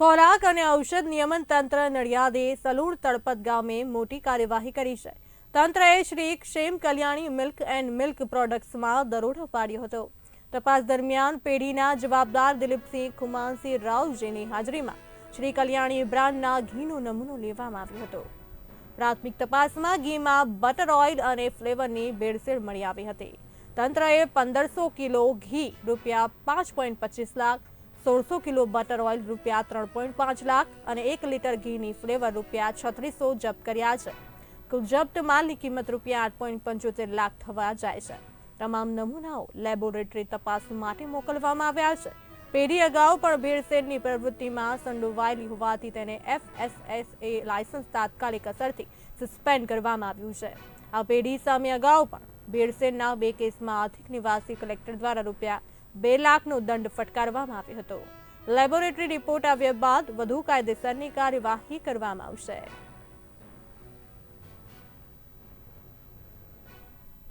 ખોરાક અને ઔષધ નિયમન તંત્ર નડિયાદે સલુણ તળપત ગામે મોટી કાર્યવાહી કરી છે. તંત્રએ Shri Kshem Kalyani milk and milk પ્રોડક્ટ્સમાં દરોડો પાડ્યો હતો. તપાસ દરમિયાન પેઢીના જવાબદાર દિલીપસિંહ ખુમાનસિંહ રાવજીની હાજરીમાં શ્રી કલ્યાણી બ્રાન્ડના ઘીનો નમૂનો લેવામાં આવ્યો હતો. પ્રાથમિક તપાસમાં ઘીમાં બટર ઓઇલ અને ફ્લેવરની ભેળસેળ મળી આવી હતી. તંત્રએ પંદરસો કિલો ઘી, રૂપિયા પાંચ પોઈન્ટ પચીસ લાખ સોળસો કિલો બટર ઓઇલ રૂપિયા ત્રણ પોઈન્ટ પાંચ લાખ અને એક લીટર ઘીની ફ્લેવર રૂપિયા છત્રીસો જપ્ત કર્યા છે. કુલ જપ્ત માલની કિંમત રૂપિયા આઠ પોઈન્ટ પંચોતેર લાખ થવા જાય છે. તમામ નમૂનાઓ લેબોરેટરી તપાસ માટે મોકલવામાં આવ્યા છે. પેઢી અગાઉ પણ ભેળસેળની પ્રવૃત્તિમાં સંડોવાયેલી હોવાથી તેને એફએસએસએ લાયસન્સ તાત્કાલિક અસરથી સસ્પેન્ડ કરવામાં આવ્યું છે. આ પેઢી સામે અગાઉ પણ ભેળસેળના બે કેસમાં આર્થિક નિવાસી કલેક્ટર દ્વારા રૂપિયા બે લાખનો દંડ ફટકારવામાં આવ્યો હતો. લેબોરેટરી રિપોર્ટ આવ્યા બાદ વધુ કાયદેસરની કાર્યવાહી કરવામાં આવશે.